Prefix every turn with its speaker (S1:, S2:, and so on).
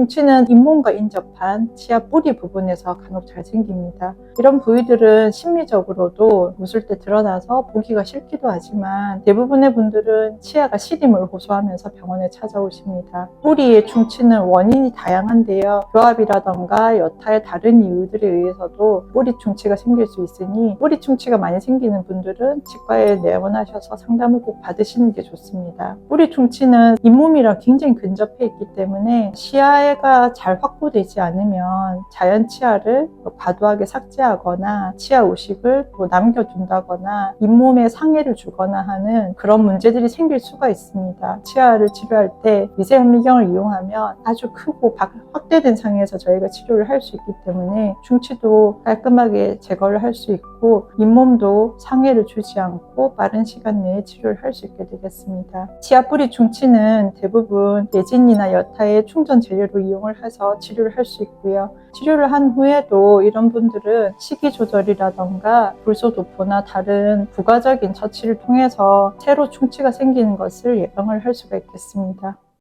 S1: 충치는 잇몸과 인접한 치아 뿌리 부분에서 간혹 잘 생깁니다. 이런 부위들은 심미적으로도 웃을 때 드러나서 보기가 싫기도 하지만 대부분의 분들은 치아가 시림을 호소하면서 병원에 찾아오십니다. 뿌리의 충치는 원인이 다양한데요. 교합이라던가 여타의 다른 이유들에 의해서도 뿌리 충치가 생길 수 있으니 뿌리 충치가 많이 생기는 분들은 치과에 내원하셔서 상담을 꼭 받으시는 게 좋습니다. 뿌리 충치는 잇몸이랑 굉장히 근접해 있기 때문에 치아 가 잘 확보되지 않으면 자연 치아를 과도하게 삭제하거나 치아 우식을 또 남겨둔다거나 잇몸에 상해를 주거나 하는 그런 문제들이 생길 수가 있습니다. 치아를 치료할 때 미세 현미경을 이용하면 아주 크고 박- 확대된 상에서 저희가 치료를 할 수 있기 때문에 충치도 깔끔하게 제거를 할 수 있고 잇몸도 상해를 주지 않고 빠른 시간 내에 치료를 할 수 있게 되겠습니다. 치아 뿌리 충치는 대부분 예진이나 여타의 충전 재료로 이용을 해서 치료를 할 수 있고요. 치료를 한 후에도 이런 분들은 식이 조절이라던가 불소 도포나 다른 부가적인 처치를 통해서 새로 충치가 생기는 것을 예방을 할 수가 있겠습니다.